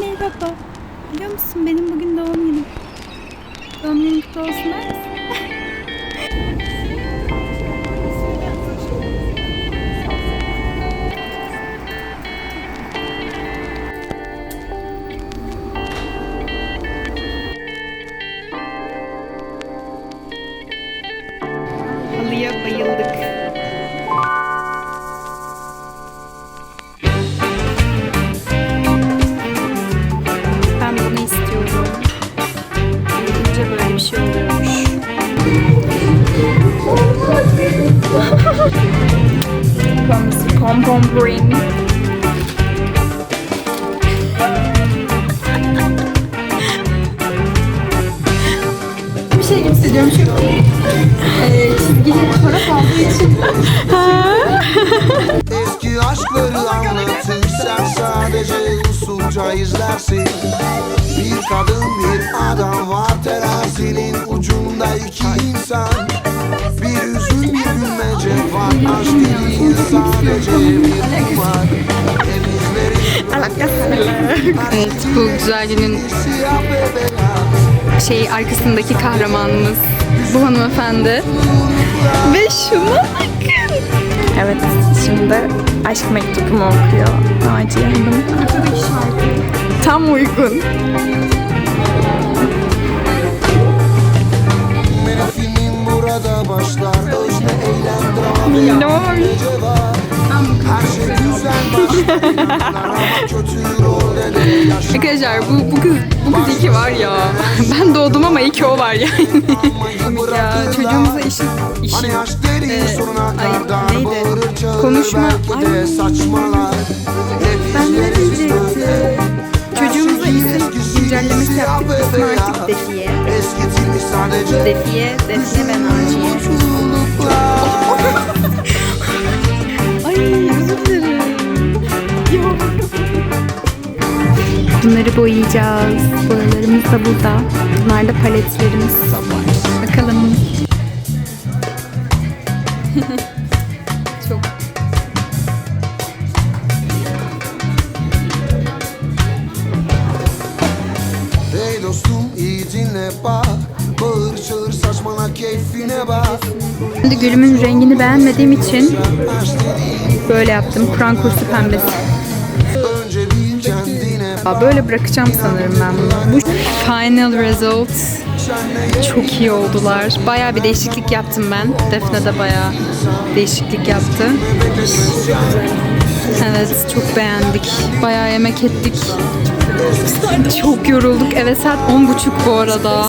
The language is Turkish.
Merhaba. Biliyor musun benim bugün doğum günüm. Doğum günün kutlu olsun der? Pom pom ring. bir şey gibi hissediyorum şu e, çizgili çorap aldığı için. Eski aşkları anlatır Sen sadece usulca izlersin Bir kadın bir adam var Terazinin ucunda iki insan Evet bu güzel günün şey arkasındaki kahramanımız bu hanımefendi. Ve şuna bakın. Evet şimdi aşk mektubumu okuyor Naciye Hanım. Tam uygun. Benim burada başlar Özne eğlen drama. Gece var Her şey güzel Arkadaşlar bu, bu kız bu kız iyi ki var ya. Ben doğdum ama iyi ki o var yani. ya çocuğumuza işi işi sonuna ay, neydi? Konuşma- Ay. Ben ne diyecektim? Çocuğumuza şey isim güncellemesi yaptık. beyaz. artık Defiye. Defiye, Defne ve Naciye. Bunları boyayacağız. Boyalarımız da burada. Bunlar da paletlerimiz. Bakalım. Çok Hey dostum iyi dinle bak Bağır çağır saçmala keyfine bak Şimdi gülümün rengini beğenmediğim için böyle yaptım. Kur'an kursu pembesi. Böyle bırakacağım sanırım ben bunu. Bu final results çok iyi oldular. Bayağı bir değişiklik yaptım ben. Defne de bayağı değişiklik yaptı. Evet çok beğendik. Bayağı yemek ettik. Çok yorulduk. Evet saat 10.30 bu arada.